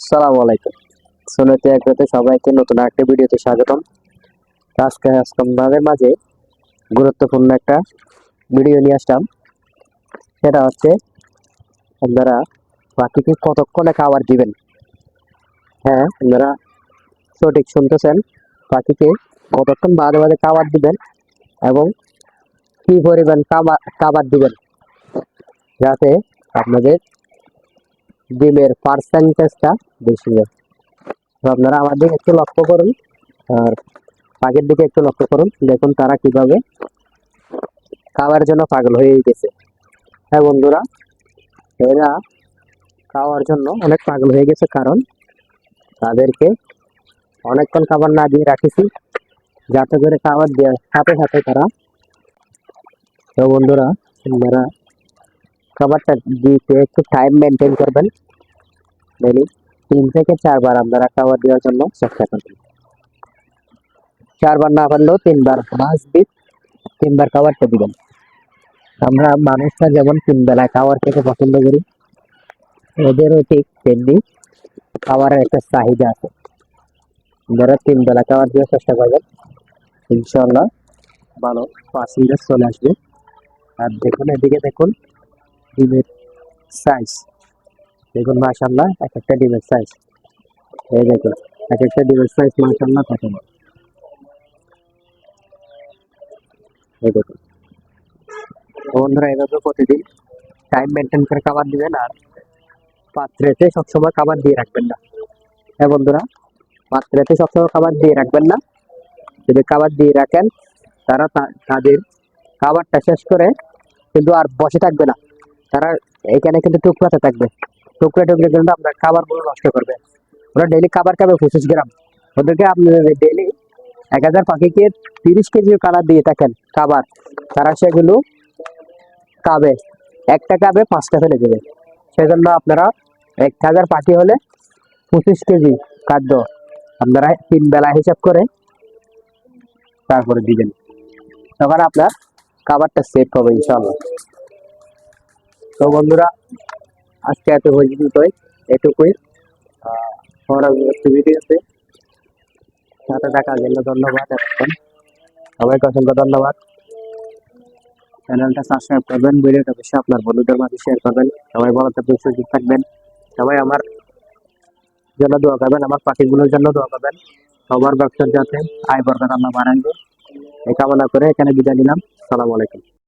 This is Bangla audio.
সালামু আলাইকুম। সুনতি একরাতে সবাইকে নতুন একটা ভিডিওতে স্বাগতম। আজকে আপনাদের মাঝে গুরুত্বপূর্ণ একটা ভিডিও নিয়ে আসলাম। সেটা হচ্ছে আপনারা পাখিকে কতক্ষণে খাবার দিবেন? হ্যাঁ আপনারা সঠিক শুনতেছেন। পাখিকে কতক্ষণ বাদে বাদে খাবার দিবেন এবং কি পরিমাণ খাবার খাবার দিবেন? যাতে আপনাদের ডিমের পার্সেন্টেজটা বেশি হয় তো আপনারা আমার দিকে একটু লক্ষ্য করুন আর পাখির দিকে একটু লক্ষ্য করুন, দেখুন তারা কীভাবে খাওয়ার জন্য পাগল হয়ে গেছে। হ্যাঁ বন্ধুরা, এরা খাওয়ার জন্য অনেক পাগল হয়ে গেছে কারণ তাদেরকে অনেকক্ষণ খাবার না দিয়ে রাখেছি, যাতে করে খাবার দেওয়ার সাথে সাথে তারা, তো বন্ধুরা আপনারা খাবারটা দিতে একটু টাইম মেনটেন করবেন। ডেলি তিন থেকে চারবার আপনারা খাবার দেওয়ার জন্য চেষ্টা করবেন। চারবার না পারলেও তিনবার মাছ দিন তিনবার খাবারটা দিবেন। আমরা মানুষরা যেমন তিন বেলায় খাবার খেতে পছন্দ করি, ওদেরও ঠিক তেমনি খাবারের একটা চাহিদা আছে। আপনারা তিন বেলা খাবার দেওয়ার চেষ্টা করবেন ইনশাল্লাহ ভালো পার্সেন্টেজ চলে আসবে। আর দেখুন, এদিকে দেখুন ডিমের সাইজ দেখুন মাশাল্লাহ এক একটা ডিমের সাইজ এই দেখুন, এক একটা ডিমের সাইজ মাশাল্লাহ। এই দেখুন। বন্ধুরা, এভাবে প্রতিদিন টাইম মেনটেন করে খাবার দিবেন আর পাত্রেতে সবসময় খাবার দিয়ে রাখবেন না। হ্যাঁ বন্ধুরা, পাত্রেতে সবসময় খাবার দিয়ে রাখবেন না। যদি খাবার দিয়ে রাখেন, তারা তাদের খাবারটা শেষ করে কিন্তু আর বসে থাকবে না। তারা এখানে কিন্তু টুকরাতে থাকবে। টুকরে টুকরে কিন্তু আপনার খাবারগুলো নষ্ট করবে। ওরা ডেলি খাবার খাবে পঁচিশ গ্রাম। ওদেরকে আপনি ডেলি এক হাজার পাখিকে তিরিশ কেজি কালার দিয়ে থাকেন খাবার। তারা সেগুলো খাবে। একটা খাবে, পাঁচটা ফেলে দেবে। সেজন্য আপনারা এক হাজার পাখি হলে পঁচিশ কেজি খাদ্য আপনারা তিন বেলা হিসাব করে তারপরে দিবেন। তখন আপনার খাবারটা সেফ হবে ইনশাল্লাহ তো বন্ধুরা, আজকে এত পর্যন্তই এটুকুই। ভিডিওতে সাথে থাকার জন্য ধন্যবাদ এতক্ষণ। সবাইকে অসংখ্য ধন্যবাদ। চ্যানেলটা সাবস্ক্রাইব করবেন, ভিডিওটা আপনার বন্ধুদের মাঝে শেয়ার করবেন। সবাই ভালো থাকবেন থাকবেন। সবাই আমার জন্য দোয়া করবেন, আমার পাখিগুলোর জন্য দোয়া করবেন। সবার ব্যবসার যাতে আয় বরকত আল্লাহ বাড়াইবে। এই কামনা করে এখানে বিদায় নিলাম। সালাম আলাইকুম।